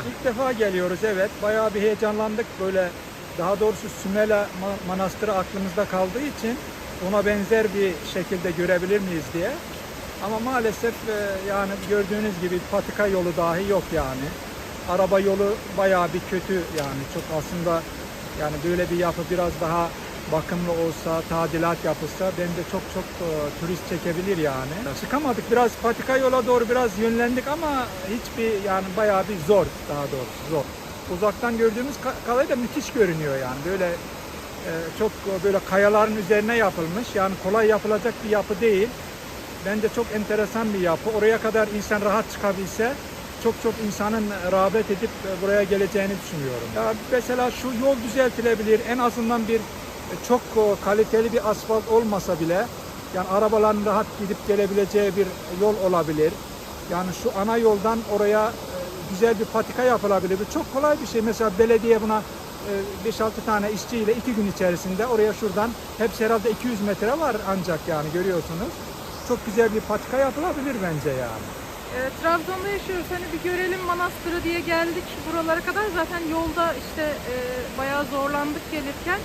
İlk defa geliyoruz evet. Bayağı bir heyecanlandık. Böyle daha doğrusu Sümela Ma- Manastırı aklımızda kaldığı için ona benzer bir şekilde görebilir miyiz diye. Ama maalesef e, yani gördüğünüz gibi patika yolu dahi yok yani. Araba yolu bayağı bir kötü yani. Çok aslında yani böyle bir yapı biraz daha bakımlı olsa, tadilat yapılsa bence çok çok e, turist çekebilir yani. Çıkamadık biraz patika yola doğru biraz yönlendik ama hiçbir yani bayağı bir zor daha doğrusu zor. Uzaktan gördüğümüz ka- kale de müthiş görünüyor yani böyle e, çok e, böyle kayaların üzerine yapılmış yani kolay yapılacak bir yapı değil. Bence çok enteresan bir yapı. Oraya kadar insan rahat çıkabilse çok çok insanın rağbet edip e, buraya geleceğini düşünüyorum. Ya mesela şu yol düzeltilebilir. En azından bir çok e, kaliteli bir asfalt olmasa bile yani arabaların rahat gidip gelebileceği bir yol olabilir. Yani şu ana yoldan oraya e, güzel bir patika yapılabilir. Bu çok kolay bir şey. Mesela belediye buna e, 5-6 tane işçiyle 2 gün içerisinde oraya şuradan hepsi herhalde 200 metre var ancak yani görüyorsunuz. Çok güzel bir patika yapılabilir bence yani. E, Trabzon'da yaşıyoruz. Hani bir görelim manastırı diye geldik buralara kadar. Zaten yolda işte e, bayağı zorlandık gelirken.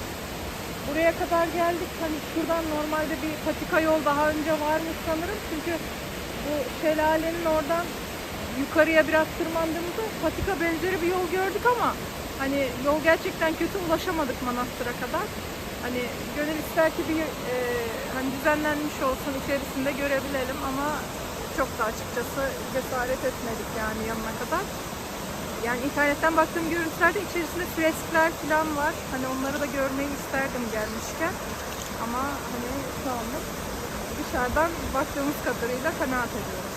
Buraya kadar geldik. Hani şuradan normalde bir patika yol daha önce varmış sanırım. Çünkü bu şelalenin oradan yukarıya biraz tırmandığımızda patika benzeri bir yol gördük ama hani yol gerçekten kötü ulaşamadık manastıra kadar. Hani gönül ister ki bir e, hani düzenlenmiş olsun içerisinde görebilelim ama çok da açıkçası cesaret etmedik yani yanına kadar. Yani internetten baktığım görüntülerde içerisinde freskler falan var. Hani onları da görmeyi isterdim gelmişken. Ama hani şu anlık dışarıdan baktığımız kadarıyla kanaat ediyorum.